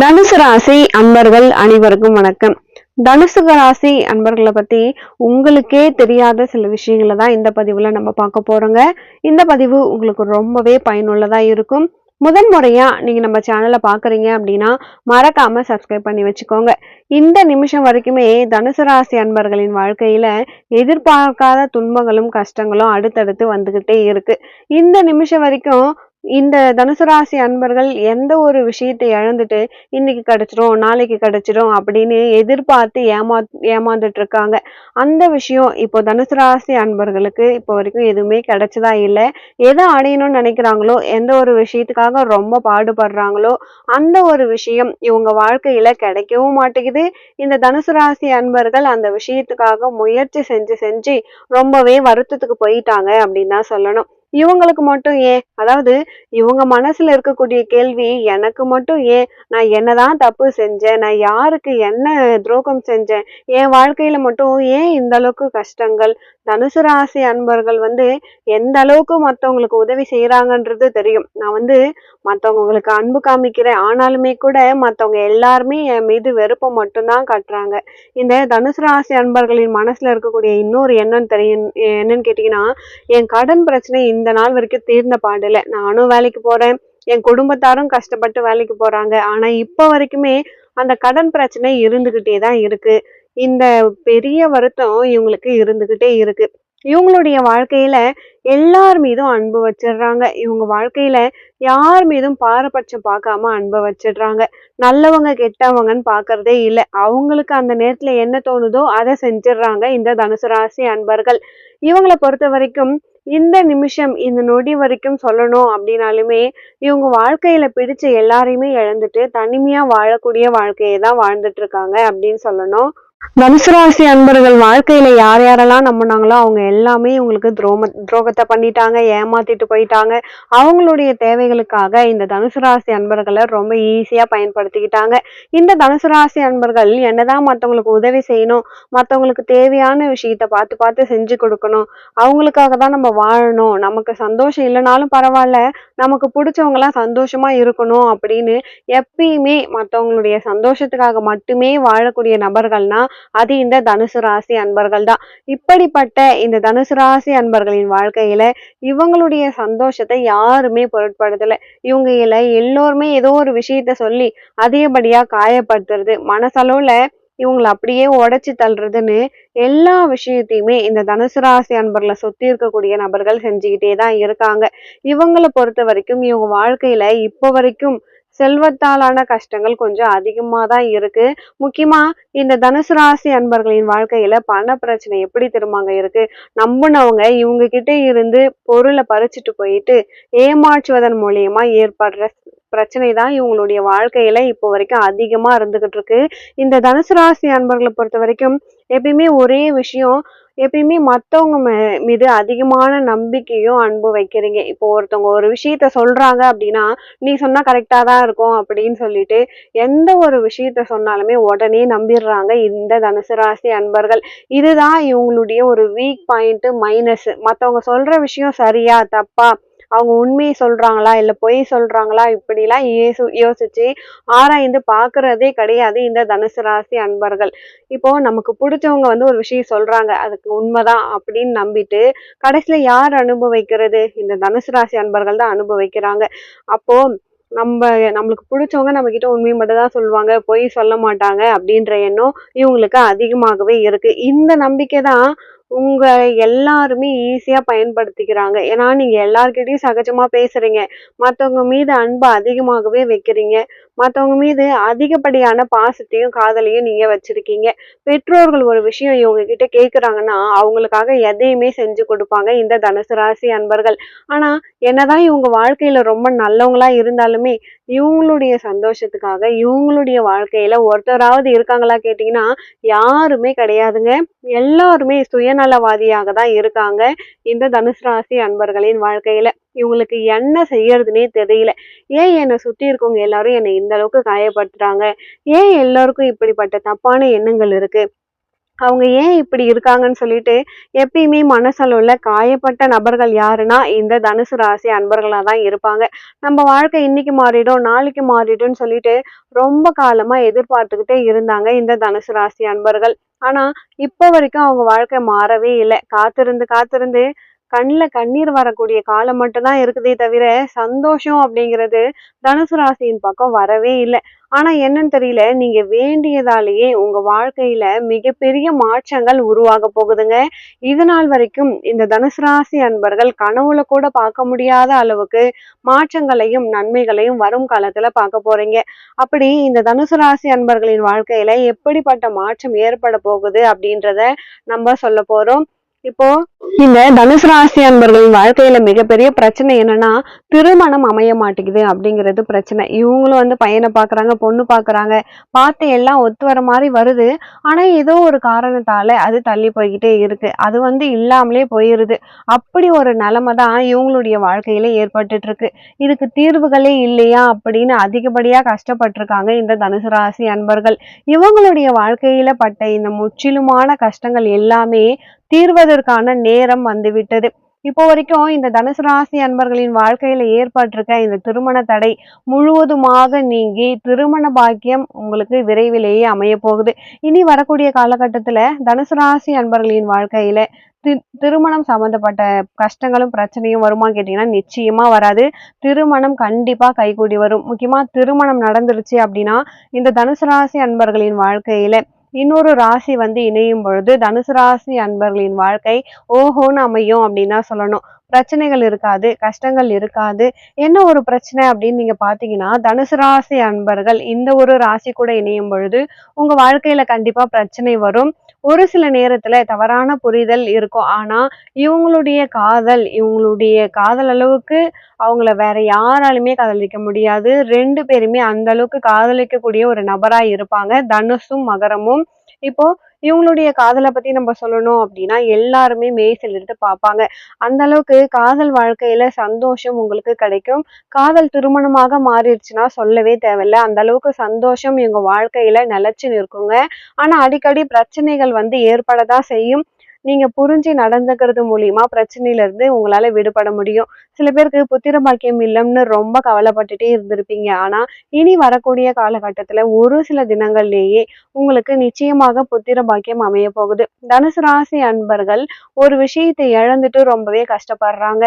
தனுசு ராசி அன்பர்கள் அனைவருக்கும் வணக்கம். தனுசு ராசி அன்பர்களை பத்தி உங்களுக்கே தெரியாத சில விஷயங்களை தான் இந்த பதிவுல நம்ம பார்க்க போறோங்க. இந்த பதிவு உங்களுக்கு ரொம்பவே பயனுள்ளதா இருக்கும். முதன் முறையா நீங்க நம்ம சேனலை பாக்குறீங்க அப்படின்னா மறக்காம சப்ஸ்கிரைப் பண்ணி வச்சுக்கோங்க. இந்த நிமிஷம் வரைக்குமே தனுசு ராசி அன்பர்களின் வாழ்க்கையில எதிர்பார்க்காத துன்பங்களும் கஷ்டங்களும் அடுத்தடுத்து வந்துகிட்டே இருக்கு. இந்த நிமிஷம் வரைக்கும் இந்த தனுசு ராசி அன்பர்கள் எந்த ஒரு விஷயத்தை இழந்துட்டு இன்னைக்கு கிடைச்சிரும் நாளைக்கு கிடைச்சிரும் அப்படின்னு எதிர்பார்த்து ஏமா ஏமாந்துட்டு இருக்காங்க அந்த விஷயம் இப்போ தனுசு ராசி அன்பர்களுக்கு இப்போ வரைக்கும் எதுவுமே கிடைச்சதா இல்லை. எதை அடையணும்னு நினைக்கிறாங்களோ எந்த ஒரு விஷயத்துக்காக ரொம்ப பாடுபடுறாங்களோ அந்த ஒரு விஷயம் இவங்க வாழ்க்கையில கிடைக்கவும் மாட்டேங்குது. இந்த தனுசு ராசி அன்பர்கள் அந்த விஷயத்துக்காக முயற்சி செஞ்சு செஞ்சு ரொம்பவே வருத்தத்துக்கு போயிட்டாங்க அப்படின்னு தான் சொல்லணும். இவங்களுக்கு மட்டும் ஏன்? அதாவது இவங்க மனசுல இருக்கக்கூடிய கேள்வி எனக்கு மட்டும் ஏன்? நான் என்னதான் தப்பு செஞ்சேன்? நான் யாருக்கு என்ன துரோகம் செஞ்சேன்? என் வாழ்க்கையில மட்டும் ஏன் இந்த அளவுக்கு கஷ்டங்கள்? தனுசு ராசி அன்பர்கள் வந்து எந்த அளவுக்கு மற்றவங்களுக்கு உதவி செய்யறாங்கன்றது தெரியும். நான் வந்து மற்றவங்களுக்கு அன்பு காமிக்கிறேன். ஆனாலுமே கூட மற்றவங்க எல்லாருமே என் மீது வெறுப்பை மட்டும்தான் காட்டுறாங்க. இந்த தனுசு ராசி அன்பர்களின் மனசுல இருக்கக்கூடிய இன்னொரு என்னன்னு தெரியும். என்னன்னு கேட்டீங்கன்னா என் கடன் பிரச்சனை இந்த நாள் வரைக்கும் தீர்ந்த பாடல நானும் வேலைக்கு போறேன். என் குடும்பத்தாரும் கஷ்டப்பட்டு வேலைக்கு போறாங்க. ஆனா இப்ப வரைக்குமே அந்த கடன் பிரச்சனை இருந்துகிட்டே தான் இருக்கு. இந்த பெரிய வருத்தம் இவங்களுக்கு இருந்துகிட்டே இருக்கு. இவங்களுடைய வாழ்க்கையில எல்லார் மீதும் அன்பு வச்சிடுறாங்க. இவங்க வாழ்க்கையில யார் மீதும் பாரபட்சம் பார்க்காம அன்பை வச்சிடுறாங்க. நல்லவங்க கெட்டவங்கன்னு பாக்குறதே இல்லை. அவங்களுக்கு அந்த நேரத்துல என்ன தோணுதோ அதை செஞ்சிடுறாங்க இந்த தனுசு ராசி அன்பர்கள். இவங்களை பொறுத்த வரைக்கும் இந்த நிமிஷம் இந்த நொடி வரைக்கும் சொல்லணும் அப்படின்னாலுமே இவங்க வாழ்க்கையில பிடிச்ச எல்லாரையுமே இழந்துட்டு தனிமையா வாழக்கூடிய வாழ்க்கையை தான் வாழ்ந்துட்டு இருக்காங்க அப்படின்னு சொல்லணும். தனுசுராசி அன்பர்கள் வாழ்க்கையில யார் யாரெல்லாம் நம்பினாங்களோ அவங்க எல்லாமே இவங்களுக்கு துரோம துரோகத்தை பண்ணிட்டாங்க ஏமாத்திட்டு போயிட்டாங்க. அவங்களுடைய தேவைகளுக்காக இந்த தனுசு ராசி அன்பர்களை ரொம்ப ஈஸியா பயன்படுத்திக்கிட்டாங்க. இந்த தனுசு ராசி அன்பர்கள் என்னதான் மற்றவங்களுக்கு உதவி செய்யணும் மற்றவங்களுக்கு தேவையான விஷயத்த பார்த்து பார்த்து செஞ்சு கொடுக்கணும். அவங்களுக்காக தான் நம்ம வாழணும். நமக்கு சந்தோஷம் இல்லைனாலும் பரவாயில்ல. நமக்கு பிடிச்சவங்க எல்லாம் சந்தோஷமா இருக்கணும் அப்படின்னு எப்பயுமே மற்றவங்களுடைய சந்தோஷத்துக்காக மட்டுமே வாழக்கூடிய நபர்கள்னா அது இந்த தனுசு ராசி அன்பர்கள் தான். இப்படிப்பட்ட இந்த தனுசு ராசி அன்பர்களின் வாழ்க்கையில இவங்களுடைய சந்தோஷத்தை யாருமே பொருட்படுத்தலை. இவங்க இல்ல எல்லோருமே ஏதோ ஒரு விஷயத்த சொல்லி அதிகப்படியா காயப்படுத்துறது மனசளவுல இவங்களை அப்படியே உடைச்சு தள்ளுறதுன்னு எல்லா விஷயத்தையுமே இந்த தனுசு ராசி அன்பர்களை சுத்தி இருக்கக்கூடிய நபர்கள் செஞ்சுக்கிட்டே தான் இருக்காங்க. இவங்களை பொறுத்த வரைக்கும் இவங்க வாழ்க்கையில இப்போ வரைக்கும் செல்வத்தாலான கஷ்டங்கள் கொஞ்சம் அதிகமாக தான் இருக்கு. முக்கியமா இந்த தனுசு ராசி அன்பர்களின் வாழ்க்கையில பண பிரச்சனை எப்படி திரும்பாங்க இருக்கு? நம்பினவங்க இவங்க கிட்ட இருந்து பொருளை பறிச்சுட்டு போயிட்டு ஏமாற்றுவதன் மூலியமா ஏற்படுற பிரச்சனை தான் இவங்களுடைய வாழ்க்கையில இப்போ வரைக்கும் அதிகமா இருந்துகிட்டு இருக்கு. இந்த தனுசு ராசி அன்பர்களை பொறுத்த வரைக்கும் எப்பயுமே ஒரே விஷயம் எப்பயுமே மற்றவங்க மீது அதிகமான நம்பிக்கையும் அன்பு வைக்கிறீங்க. இப்போ ஒருத்தவங்க ஒரு விஷயத்த சொல்றாங்க அப்படின்னா நீ சொன்னா கரெக்டா தான் இருக்கும் அப்படின்னு சொல்லிட்டு எந்த ஒரு விஷயத்த சொன்னாலுமே உடனே நம்பிடுறாங்க இந்த தனுசு ராசி அன்பர்கள். இதுதான் இவங்களுடைய ஒரு வீக் பாயிண்ட் மைனஸ் மற்றவங்க சொல்ற விஷயம் சரியா தப்பா அவங்க உண்மையை சொல்றாங்களா இல்ல பொய் சொல்றாங்களா இப்படிலாம் யோசி யோசிச்சு ஆராய்ந்து பாக்குறதே கிடையாது இந்த தனுசு ராசி அன்பர்கள். இப்போ நமக்கு பிடிச்சவங்க வந்து ஒரு விஷயம் சொல்றாங்க அதுக்கு உண்மைதான் அப்படின்னு நம்பிட்டு கடைசியில யார் அனுபவிக்கிறது? இந்த தனுசு ராசி அன்பர்கள் தான் அனுபவிக்கிறாங்க. அப்போ நம்ம நம்மளுக்கு பிடிச்சவங்க நம்ம கிட்ட உண்மையை மட்டும் தான் சொல்லுவாங்க பொய் சொல்ல மாட்டாங்க அப்படின்ற எண்ணம் இவங்களுக்கு அதிகமாகவே இருக்கு. இந்த நம்பிக்கை தான் உங்க எல்லாருமே ஈஸியா பயன்படுத்திக்கிறாங்க. ஏன்னா நீங்க எல்லார்கிட்டயும் சகஜமா பேசுறீங்க. மத்தவங்க மீது அன்பு அதிகமாகவே வைக்கிறீங்க. மற்றவங்க மீது அதிகப்படியான பாசத்தையும் காதலையும் நீங்க வச்சிருக்கீங்க. பெற்றோர்கள் ஒரு விஷயம் இவங்க கிட்ட கேட்குறாங்கன்னா அவங்களுக்காக எதையுமே செஞ்சு கொடுப்பாங்க. இந்த தனுசு ராசி அன்பர்கள். ஆனா என்னதான் இவங்க வாழ்க்கையில ரொம்ப நல்லவங்களா இருந்தாலுமே இவங்களுடைய சந்தோஷத்துக்காக இவங்களுடைய வாழ்க்கையில ஒருத்தராவது இருக்காங்களா கேட்டீங்கன்னா யாருமே கிடையாதுங்க. எல்லாருமே சுயநலவாதியாக தான் இருக்காங்க. இந்த தனுசு ராசி அன்பர்களின் வாழ்க்கையில. இவங்களுக்கு என்ன செய்யறதுனே தெரியல. ஏன் என்னை சுற்றி இருக்கவங்க எல்லாரும் என்னை இந்த அளவுக்கு காயப்படுத்துறாங்க? ஏன் எல்லாருக்கும் இப்படிப்பட்ட தப்பான எண்ணங்கள் இருக்கு? அவங்க ஏன் இப்படி இருக்காங்கன்னு சொல்லிட்டு எப்பயுமே மனசளவுல காயப்பட்ட நபர்கள் யாருன்னா இந்த தனுசு ராசி அன்பர்களாக தான் இருப்பாங்க. நம்ம வாழ்க்கை இன்னைக்கு மாறிடும் நாளைக்கு மாறிடும்னு சொல்லிட்டு ரொம்ப காலமா எதிர்பார்த்துக்கிட்டே இருந்தாங்க இந்த தனுசு ராசி அன்பர்கள். ஆனா இப்போ வரைக்கும் அவங்க வாழ்க்கை மாறவே இல்லை. காத்திருந்து காத்திருந்து கண்ணில் கண்ணீர் வரக்கூடிய காலம் மட்டும்தான் இருக்குதே தவிர சந்தோஷம் அப்படிங்கிறது தனுசு ராசியின் பக்கம் வரவே இல்லை. ஆனா என்னன்னு தெரியல நீங்க வேண்டியதாலேயே உங்க வாழ்க்கையில மிகப்பெரிய மாற்றங்கள் உருவாக போகுதுங்க. இது நாள் வரைக்கும் இந்த தனுசு ராசி அன்பர்கள் கனவுல கூட பார்க்க முடியாத அளவுக்கு மாற்றங்களையும் நன்மைகளையும் வரும் காலத்துல பார்க்க போறீங்க. அப்படி இந்த தனுசு ராசி அன்பர்களின் வாழ்க்கையில எப்படிப்பட்ட மாற்றம் ஏற்பட போகுது அப்படின்றத நம்ம சொல்ல போறோம். இப்போ இந்த தனுசு ராசி அன்பர்களின் வாழ்க்கையில மிகப்பெரிய பிரச்சனை என்னன்னா திருமணம் அமைய மாட்டேங்குது அப்படிங்கிறது பிரச்சனை. இவங்களும் வந்து பையனை பாக்குறாங்க பொண்ணு பாக்குறாங்க பார்த்து எல்லாம் ஒத்து வர மாதிரி வருது. ஆனா ஏதோ ஒரு காரணத்தால அது தள்ளி போய்கிட்டே இருக்கு. அது வந்து இல்லாமலே போயிருது. அப்படி ஒரு நிலைமை தான் இவங்களுடைய வாழ்க்கையில ஏற்பட்டுட்டு இருக்கு இதுக்கு தீர்வுகளே இல்லையா அப்படின்னு அதிகப்படியா கஷ்டப்பட்டிருக்காங்க இந்த தனுசு ராசி அன்பர்கள். இவங்களுடைய வாழ்க்கையில பட்ட இந்த முற்றிலுமான கஷ்டங்கள் எல்லாமே தீர்வதற்கான நேரம் வந்துவிட்டது. இப்போ வரைக்கும் இந்த தனுசு ராசி அன்பர்களின் வாழ்க்கையில ஏற்பட்டிருக்க இந்த திருமண தடை முழுவதுமாக நீங்கி திருமண பாக்கியம் உங்களுக்கு விரைவிலேயே அமைய போகுது இனி வரக்கூடிய காலகட்டத்துல தனுசு ராசி அன்பர்களின் வாழ்க்கையில திருமணம் சம்பந்தப்பட்ட கஷ்டங்களும் பிரச்சனையும் வருமான்னு கேட்டீங்கன்னா நிச்சயமா வராது. திருமணம் கண்டிப்பா கைகூடி வரும். முக்கியமா திருமணம் நடந்துருச்சு அப்படின்னா இந்த தனுசு ராசி அன்பர்களின் வாழ்க்கையில இன்னொரு ராசி வந்து இணையும் பொழுது தனுசு ராசி அன்பர்களின் வாழ்க்கை ஓஹோன்னு அமையும் அப்படின்னு தான் சொல்லணும். பிரச்சனைகள் இருக்காது கஷ்டங்கள் இருக்காது. என்ன ஒரு பிரச்சனை அப்படின்னு நீங்க பாத்தீங்கன்னா தனுசு ராசி அன்பர்கள் இந்த ஒரு ராசி கூட இணையும் பொழுது உங்க வாழ்க்கையில கண்டிப்பா பிரச்சனை வரும். ஒரு சில நேரத்துல தவறான புரிதல் இருக்கும். ஆனா இவங்களுடைய காதல் இவங்களுடைய காதல் அளவுக்கு அவங்கள வேற யாராலுமே காதலிக்க முடியாது. ரெண்டு பேருமே அந்த அளவுக்கு காதலிக்கக்கூடிய ஒரு நபரா இருப்பாங்க. தனுசும் மகரமும். இப்போ இவங்களுடைய காதலை பத்தி நம்ம சொல்லணும் அப்படின்னா எல்லாருமே மெய் எடுத்து பார்ப்பாங்க. அந்த அளவுக்கு காதல் வாழ்க்கையில சந்தோஷம் உங்களுக்கு கிடைக்கும். காதல் திருமணமாக மாறிடுச்சுன்னா சொல்லவே தேவையில்ல. அந்த அளவுக்கு சந்தோஷம் இவங்க வாழ்க்கையில நிலைச்சு நிற்குங்க. ஆனா அடிக்கடி பிரச்சனைகள் வந்து ஏற்படதான் செய்யும். நீங்க புரிஞ்சு நடந்துக்கிறது மூலியமா பிரச்சனையில இருந்து உங்களால விடுபட முடியும். சில பேருக்கு புத்திர பாக்கியம் இல்லைன்னு ரொம்ப கவலைப்பட்டுட்டே இருந்திருப்பீங்க. ஆனா இனி வரக்கூடிய காலகட்டத்துல ஒரு சில தினங்கள்லேயே உங்களுக்கு நிச்சயமாக புத்திர பாக்கியம் அமைய போகுது. தனுசு ராசி அன்பர்கள் ஒரு விஷயத்தை இழந்துட்டு ரொம்பவே கஷ்டப்படுறாங்க.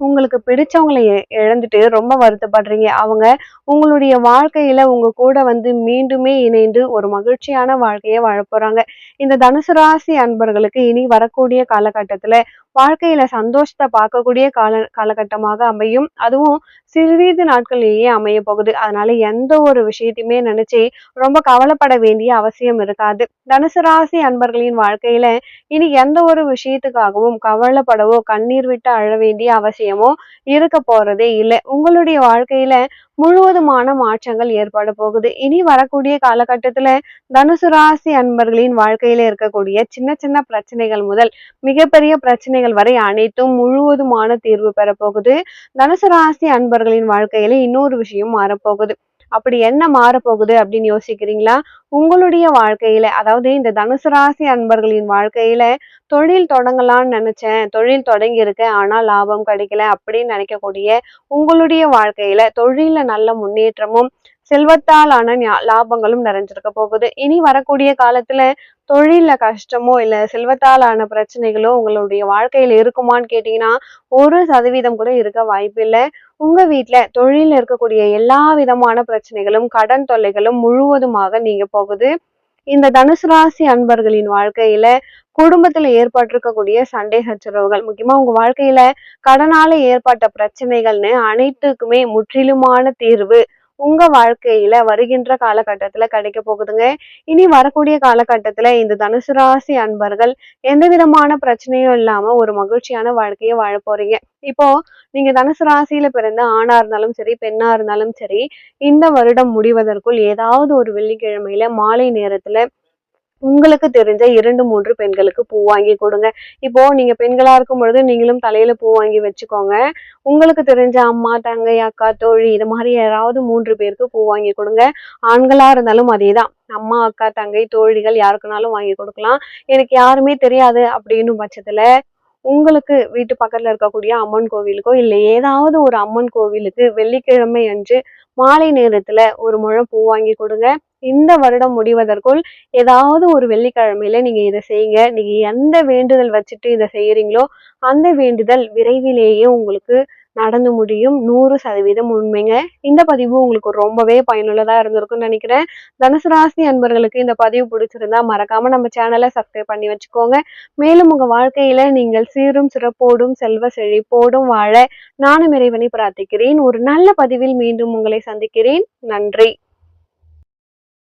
உங்களுக்கு பிடிச்சவங்களை இழந்துட்டு ரொம்ப வருத்தப்படுறீங்க. அவங்க உங்களுடைய வாழ்க்கையில உங்க கூட வந்து மீண்டுமே இணைந்து ஒரு மகிழ்ச்சியான வாழ்க்கையை வாழ போறாங்க இந்த தனுசு ராசி அன்பர்களுக்கு இனி வரக்கூடிய காலகட்டத்துல வாழ்க்கையில சந்தோஷத்தை பார்க்கக்கூடிய கால காலகட்டமாக அமையும். அதுவும் சிறிது நாட்களிலேயே அமைய போகுது. அதனால எந்த ஒரு விஷயத்தையுமே நினைச்சு ரொம்ப கவலைப்பட வேண்டிய அவசியம் இருக்காது. தனுசு ராசி அன்பர்களின் வாழ்க்கையில இனி எந்த ஒரு விஷயத்துக்காகவும் கவலைப்படவோ கண்ணீர் விட்டு அழ வேண்டிய அவசியமோ இருக்க போறதே இல்லை. உங்களுடைய வாழ்க்கையில முழுவதுமான மாற்றங்கள் ஏற்பட போகுது. இனி வரக்கூடிய காலகட்டத்துல தனுசு ராசி அன்பர்களின் வாழ்க்கையில இருக்கக்கூடிய சின்ன சின்ன பிரச்சனைகள் முதல் மிகப்பெரிய பிரச்சனைகள் வரை அனைத்தும் முழுவதுமான தீர்வு பெற போகுது தனுசு ராசி அன்பர்களின் வாழ்க்கையில இன்னொரு விஷயம் மாறப்போகுது. அப்படி என்ன மாறப்போகுது அப்படின்னு யோசிக்கிறீங்களா? உங்களுடைய வாழ்க்கையில அதாவது இந்த தனுசு ராசி அன்பர்களின் வாழ்க்கையில தொழில் தொடங்கலாம்னு நினைச்சேன் தொழில் தொடங்கி இருக்கேன் ஆனா லாபம் கிடைக்கல அப்படின்னு நினைக்கக்கூடிய உங்களுடைய வாழ்க்கையில தொழில நல்ல முன்னேற்றமும் செல்வத்தாலான லாபங்களும் நிறைஞ்சிருக்க போகுது. இனி வரக்கூடிய காலத்துல தொழில கஷ்டமோ இல்ல செல்வத்தாலான பிரச்சனைகளோ உங்களுடைய வாழ்க்கையில இருக்குமான்னு கேட்டீங்கன்னா ஒரு சதவீதம் கூட இருக்க வாய்ப்பு இல்லை உங்க வீட்டுல தொழில இருக்கக்கூடிய எல்லா விதமான பிரச்சனைகளும் கடன் தொல்லைகளும் முழுவதுமாக நீங்க போகுது. இந்த தனுசு ராசி அன்பர்களின் வாழ்க்கையில குடும்பத்துல ஏற்பட்டிருக்கக்கூடிய சண்டை சச்சரவுகள் முக்கியமா உங்க வாழ்க்கையில கடனால ஏற்பட்ட பிரச்சனைகள்னு அனைத்துக்குமே முற்றிலுமான தீர்வு உங்க வாழ்க்கையில வருகின்ற காலகட்டத்துல கிடைக்க போகுதுங்க. இனி வரக்கூடிய காலகட்டத்துல இந்த தனுசு ராசி அன்பர்கள் எந்த விதமான பிரச்சனையும் இல்லாம ஒரு மகிழ்ச்சியான வாழ்க்கையை வாழ போறீங்க. இப்போ நீங்க தனுசு ராசியில பிறந்த ஆணா இருந்தாலும் சரி பெண்ணா இருந்தாலும் சரி இந்த வருடம் முடிவதற்குள் ஏதாவது ஒரு வெள்ளிக்கிழமையில மாலை நேரத்துல உங்களுக்கு தெரிஞ்ச இரண்டு மூன்று பெண்களுக்கு பூ வாங்கி கொடுங்க. இப்போ நீங்க பெண்களா இருக்கும் பொழுது நீங்களும் தலையில பூ வாங்கி வச்சுக்கோங்க. உங்களுக்கு தெரிஞ்ச அம்மா தங்கை அக்கா தோழி இது மாதிரி யாராவது மூன்று பேருக்கு பூ வாங்கி கொடுங்க. ஆண்களா இருந்தாலும் அதேதான். அம்மா அக்கா தங்கை தோழிகள் யாருக்குனாலும் வாங்கி கொடுக்கலாம். எனக்கு யாருமே தெரியாது அப்படின்னு பட்சத்துல உங்களுக்கு வீட்டு பக்கத்துல இருக்கக்கூடிய அம்மன் கோவிலுக்கோ இல்லை ஏதாவது ஒரு அம்மன் கோவிலுக்கு வெள்ளிக்கிழமை அன்று மாலை நேரத்துல ஒரு முழம் பூ வாங்கி கொடுங்க. இந்த வருடம் முடிவதற்குள் ஏதாவது ஒரு வெள்ளிக்கிழமையில நீங்க இதை செய்யுங்க. நீங்க எந்த வேண்டுதல் வச்சுட்டு இதை செய்யறீங்களோ அந்த வேண்டுதல் விரைவிலேயே உங்களுக்கு நடந்து முடியும். நூறு சதவீதம் உண்மைங்க. இந்த பதிவு உங்களுக்கு ரொம்பவே பயனுள்ளதா இருந்திருக்கும்னு நினைக்கிறேன். தனுசு ராசி அன்பர்களுக்கு இந்த பதிவு பிடிச்சிருந்தா மறக்காம நம்ம சேனலை சப்ஸ்கிரைப் பண்ணி வச்சுக்கோங்க. மேலும் உங்க வாழ்க்கையில நீங்கள் சீரும் சிறப்போடும் செல்வ செழிப்போடும் வாழ நானும் இறைவனை பிரார்த்திக்கிறேன். ஒரு நல்ல பதிவில் மீண்டும் உங்களை சந்திக்கிறேன். நன்றி.